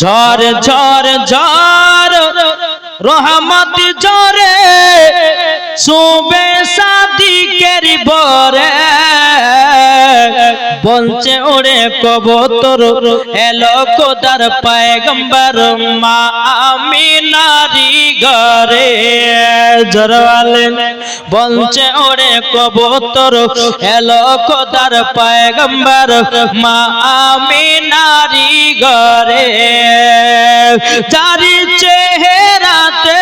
ঝড় ঝড় ঝড়, রহমত জরে সুবে সাদিকের বরে বলছে, ওরে কবতর, এলো কোদার পায়গম্বর, মা আমি ঘরে জরওয়ালেন বলছে, ওরে কবতর, এলো কোদার পায়গম্বর, মা আমি নারী ঘরে। যারি চেহারাতে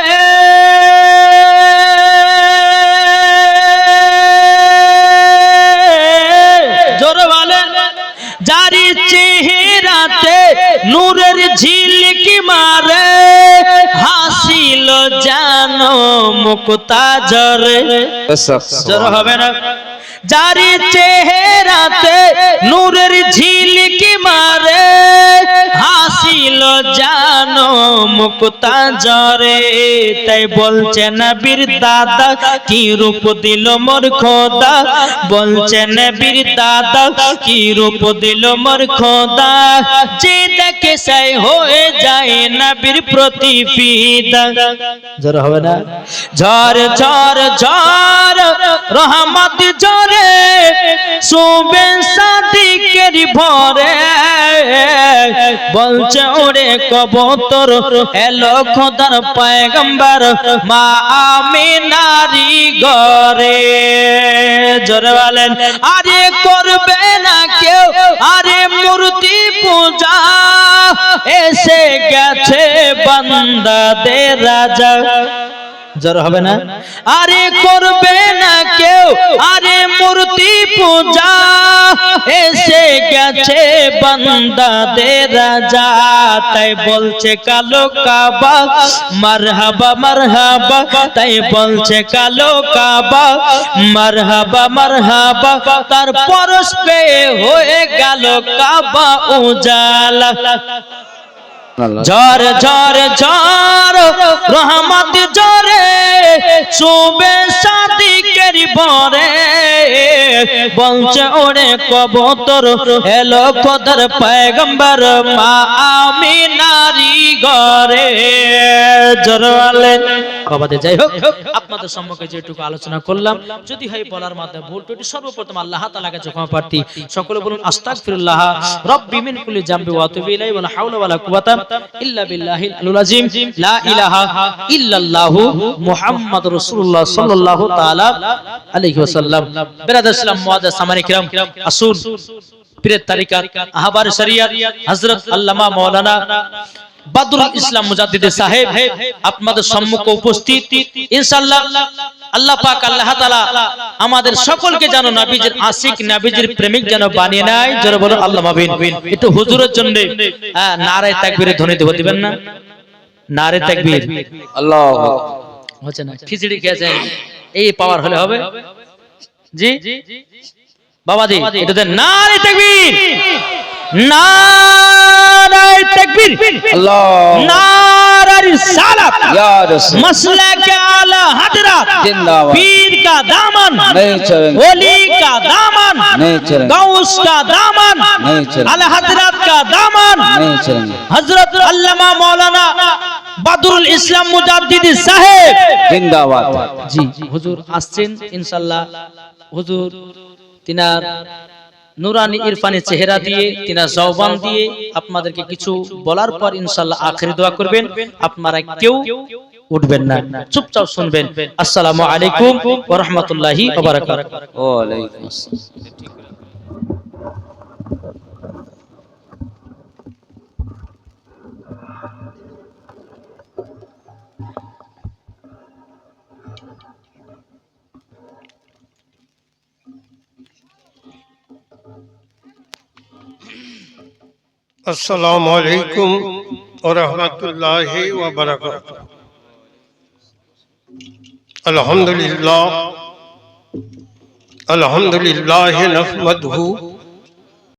যারি চেহারাতে নূরের ঝিলকি মারে জানো মুক্তা জরে হবে না। যারি চেহারাতে নূরের ঝিলকি মারে হাসিল জানো মুক্তা জরে তাই বলছে নবীর দাদা কি রূপ দিল মোর খোদা? বলছে নবীর দাদা কি রূপ দিল মোর খোদা? যে দেখে সাই হয়ে যায় নবীর প্রতি ফিদা জোর হবে না? ঝড় ঝড় ঝড় রহমত ঝরে সুবে সাদিকের ভরে। বলছে, ওরে কবতর, এলো খোদার পয়গম্বর, মা আমি নারী গরে জোরে বলেন, আরে করবে না কেউ? আরে মূর্তি পূজা, এসে গেছে বান্দাদের রাজা। জোর হবে না? আরে করবে না কেউ? আরে মূর্তি পূজা গেছে বান্দাদের রাজা, তাই বলছে কালো কাবা, মারহাবা মারহাবা, তাই বলছে কালো কাবা, মারহাবা মারহাবা, তার পরশ পেয়ে হয়ে গেল কাবা উজালা। ঝড় ঝড় ঝড়, রহমত জরে সুবে সাদিকের বরে বলছে ওরে কবতর এলো খোদার পায়গম্বর মা আমি নারী ঘরে। জরওয়ালে বাবাদের। যাই হোক, আপনাদের সম্মুখে যেটুকু আলোচনা করলাম, যদি হয় বলার মাধ্যমে ভুল ত্রুটি, সর্বপ্রথম আল্লাহ তাআলার কাছে ক্ষমা প্রার্থী, সকলে বলুন, আস্তাগফিরুল্লাহ, রব্বি মিন কুল্লি জামবি ওয়া আতুবু ইলাইহি ওয়া লা হাওলা ওয়া লা কুওয়াতা ইল্লা বিল্লাহিল আলিয়্যিল আযীম। লা ইলাহা ইল্লাল্লাহু মুহাম্মাদুর রাসূলুল্লাহ সাল্লাল্লাহু তাআলা আলাইহি ওয়াসাল্লাম। বিরাদার ইসলাম মুআজ্জাজ সামানি কিরাম আসুন, পীরের তারিকাত আহবার শরিয়ত, হযরত আল্লামা মাওলানা বাদরুল ইসলাম মুজাদ্দিদ সাহেব আপনাদের সম্মুখে উপস্থিত। ইনশাআল্লাহ আল্লাহ পাক আল্লাহ তাআলা আমাদের সকলকে যেন নবীজির আশিক নবীজির প্রেমিক যেন বানিয়ে নেয়। জোরে বলো আল্লাহ মাবিন একটু হুজুরের জন্য হ্যাঁ, নারায়ে তাকবীরের ধ্বনি দেব দিবেন না? নারে তাকবীর। আল্লাহ হচ্ছে না খিচড়ি খেয়েছেন। এই পাওয়ার হলে হবে। জি? বাবা দি এটা দেন। নারে তাকবীর! নারে তাকবীর আল্লাহ नारा रिसालत या रसूल मसला के आला हजरत जिंदाबाद पीर का दामन नहीं चलेंगे ओली का दामन नहीं चलेंगे गौस का दामन नहीं चलेंगे अल हजरत का दामन नहीं चलेंगे हजरत अल्लामा मौलाना बदरुल इस्लाम मुजाद्दिदी साहेब जिंदाबाद জি হুজুর আসছেন ইনশাল্লাহ হুজুর তিনার নুরানি ইরফানি চেহারা দিয়ে তিনার জওবান দিয়ে আপনাদেরকে কিছু বলার পর ইনশাল্লাহ আখেরি দোয়া করবেন। আপনারা কেউ উঠবেন না। চুপচাপ শুনবেন। আসসালামু আলাইকুম ওয়া রাহমাতুল্লাহি ওয়া বারাকাতুহু। ওয়ালাইকুম আসসালাম। السلام عليكم ورحمة الله وبركاته. الحمد لله الحمد لله نحمده